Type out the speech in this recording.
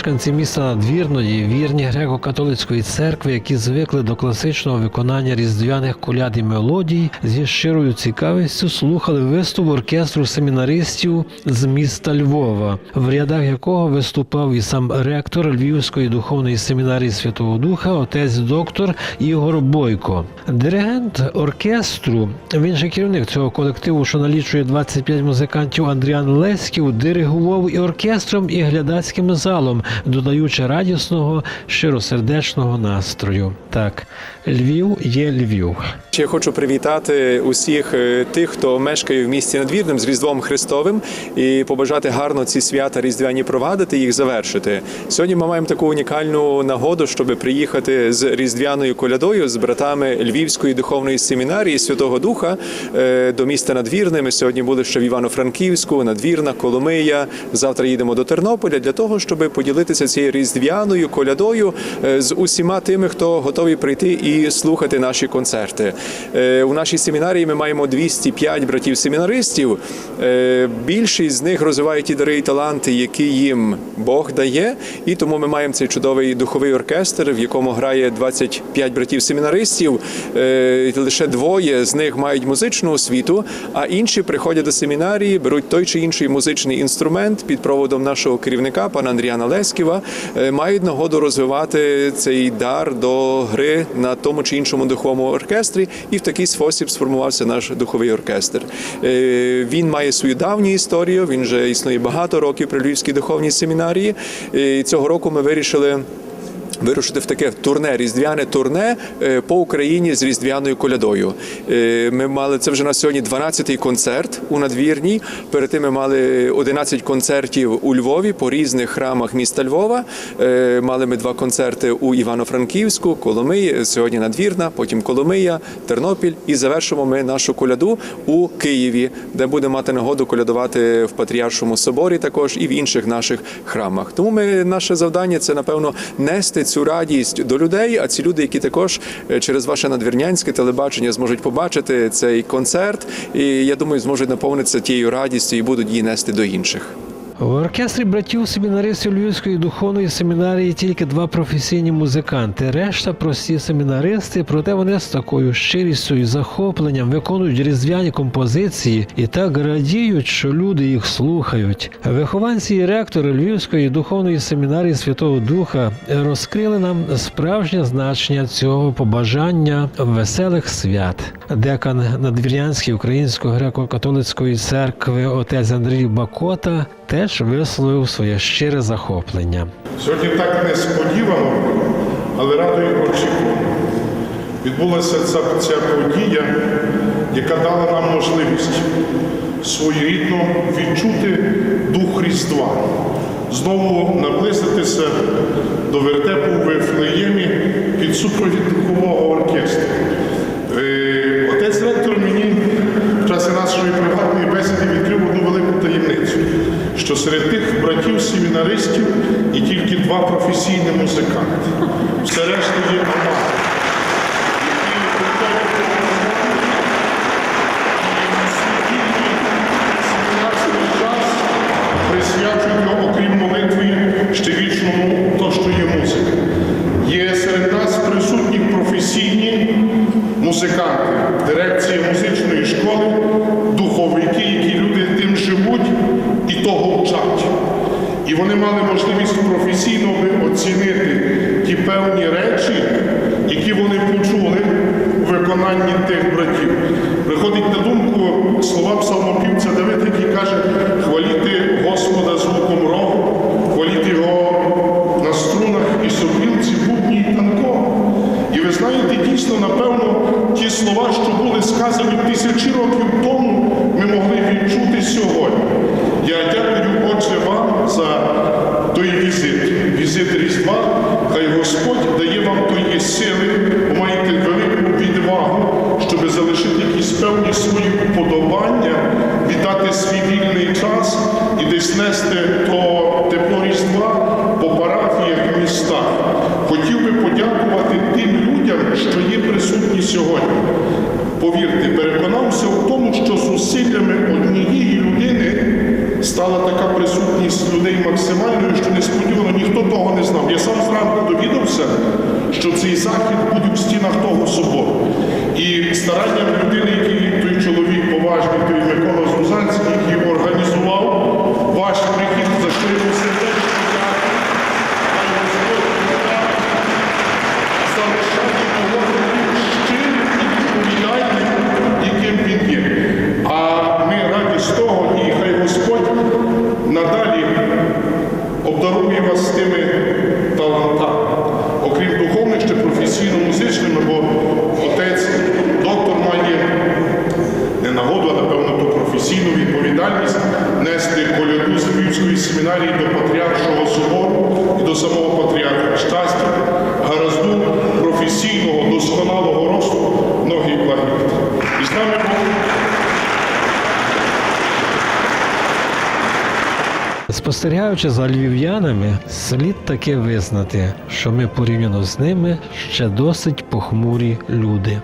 мешканці міста Надвірної, вірні греко-католицької церкви, які звикли до класичного виконання різдвяних коляд і мелодій, зі щирою цікавістю слухали виступ оркестру семінаристів з міста Львова, в рядах якого виступав і сам ректор Львівської духовної семінарії Святого Духа, отець доктор Ігор Бойко. Диригент оркестру, він же керівник цього колективу, що налічує 25 музикантів Андріан Леськів, диригував і оркестром, і глядацьким залом, додаючи радісного, щиросердечного настрою. Так, Львів є Львів. Я хочу привітати усіх е, тих, хто мешкає в місті Надвірним з Різдвом Христовим, і побажати гарно ці свята різдвяні провадити, їх завершити. Сьогодні ми маємо таку унікальну нагоду, щоб приїхати з різдвяною колядою з братами Львівської духовної семінарії Святого Духа е, до міста Надвірне. Ми сьогодні були ще в Івано-Франківську, Надвірна, Коломия. Завтра їдемо до Тернополя для того, щоб поділитися цією різдвяною колядою е, з усіма тими, хто готові прийти і слухати наші концерти. Е, У нашій семінарії ми маємо 205 братів-семінаристів. Е, Більшість з них розвивають ті дари і таланти, які їм Бог дає. І тому ми маємо цей чудовий духовий оркестр, в якому грає 25 братів-семінаристів. Лише двоє з них мають музичну освіту, а інші приходять до семінарії, беруть той чи інший музичний інструмент під проводом нашого керівника, пана Андріана Леськіва, е, мають нагоду розвивати цей дар до гри на тому чи іншому духовому оркестрі, і в такий спосіб сформувався наш духовий оркестр. Е, Він має свою давню історію. Він вже існує багато років при Львівській духовній семінарії. І цього року ми вирішили. Вирушити в таке турне, різдвяне турне е, по Україні з різдвяною колядою. Е, Ми мали це вже на сьогодні 12-й концерт у надвірній. Перед тим ми мали 11 концертів у Львові по різних храмах міста Львова. Е, Мали ми два концерти у Івано-Франківську, Коломиї, сьогодні Надвірна, потім Коломия, Тернопіль. І завершимо ми нашу коляду у Києві, де будемо мати нагоду колядувати в Патріаршому соборі, також і в інших наших храмах. Тому ми наше завдання це напевно нести цю радість до людей. А ці люди, які також е, через ваше надвірнянське телебачення зможуть побачити цей концерт, і я думаю, зможуть наповнитися тією радістю і будуть її нести до інших. В оркестрі братів семінаристів Львівської духовної семінарії тільки два професійні музиканти. Решта прості семінаристи, проте вони з такою щирістю і захопленням виконують різдвяні композиції і так радіють, що люди їх слухають. Вихованці і ректори Львівської духовної семінарії Святого Духа розкрили нам справжнє значення цього побажання веселих свят. Декан Надвірнянської української греко-католицької церкви отець Андрій Бакота теж висловив своє щире захоплення. Сьогодні так несподівано, але радою очікувано. Відбулася ця, ця подія, яка дала нам можливість своєрідно відчути дух Різдва, знову наблизитися до вертепу в Вифлеємі під супровід духового оркестру. Е, Отець ректор мені в часі нашої приватної бесіди відкрив одну велику таємницю, що серед тих братів-семінаристів і тільки два професійні музиканти. Все решта є аматори. Присвячують його, окрім молитви, ще вічному то, є музика. Є серед присутні професійні музиканти, дирекція музичної школи, духовики, які люди тим живуть і того вчать. І вони мали можливість професійно оцінити ті певні речі, які вони почули у виконанні тих братів. Приходить на думку слова псалмопівця Давида, який каже, хваліти Господа звуком рогу, хваліти його на струнах і сопілці, бубні і танко. І ви знаєте, дійсно, напевно, ті слова, що були сказані тисячі дає вам тої сили, маєте велику відвагу, щоб залишити якісь певні свої уподобання, віддати свій вільний час і десь нести то тепло різдва по парафіях і містах. Хотів би подякувати тим людям, що є присутні сьогодні. Повірте, переконався в тому, що зусиллями однієї людини стала така присутність людей максимальною, що несподівано ніхто того не знав. Я сам зранку довідався, і захід будуть в стінах того собору. І старанням людини, який той чоловік поважний, той Микола Зузанський, який Спостерігаючи за львів'янами, слід таке визнати, що ми порівняно з ними ще досить похмурі люди.